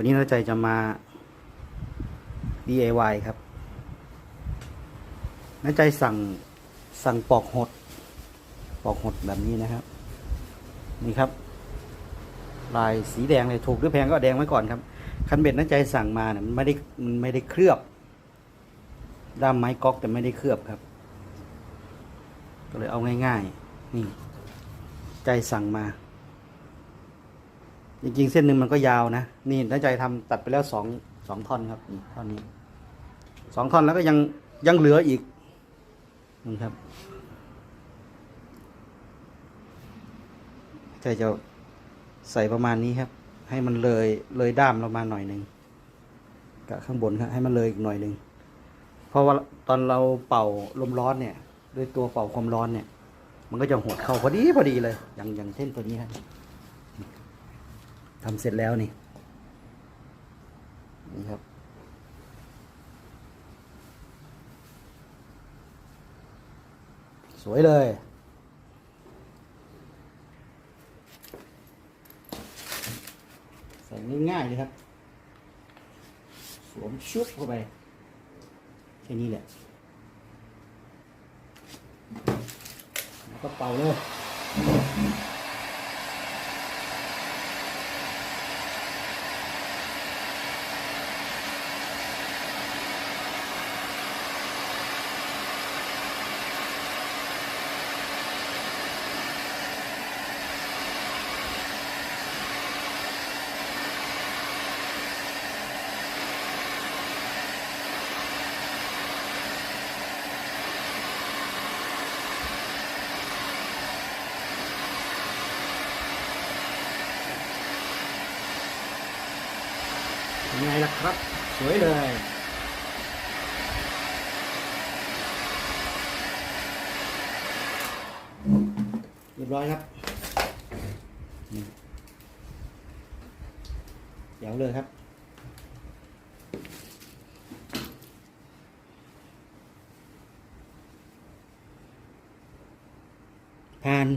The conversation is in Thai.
วันนี้น้าใจจะมา DIY ครับน้าใจสั่งสั่งปอกหด ปอกหดแบบนี้นะครับ นี่ครับ ลายสีแดงเลยถูกหรือแพงก็แดงไว้ก่อนครับ คันเบ็ดน้าใจสั่งมาเนี่ยมันไม่ได้มันไม่ได้เคลือบ ด้ามไม้ก๊อกแต่ไม่ได้เคลือบครับ ก็เลยเอาง่าย ๆ นี่ ใจสั่งมา จริงๆ เส้นหนึ่งมันก็ยาวนะ นี่น้าใจทำตัดไปแล้วสองสองท่อนครับนี่ท่อนนี้สองท่อนแล้วก็ยังยังเหลืออีกนี่ครับใจจะใส่ประมาณนี้ครับ ให้มันเลยเลยด้ามเรามาหน่อยหนึ่งกับข้างบนครับให้มันเลยอีกหน่อยหนึ่งเพราะว่าตอนเราเป่าลมร้อนเนี่ย ด้วยตัวเป่าความร้อนเนี่ย มันก็จะหดเข้าพอดีพอดีเลย อย่างอย่างเช่นตัวนี้ครับ ทำเสร็จแล้วนี่นี่ครับ สวยเลยใส่ง่ายๆเลยครับ สวมชุบเข้าไป แค่นี้แหละ แล้วก็เป่าเลย ยังไงล่ะครับ สวยเลย เรียบร้อยครับเดี๋ยวเลยครับผ่าน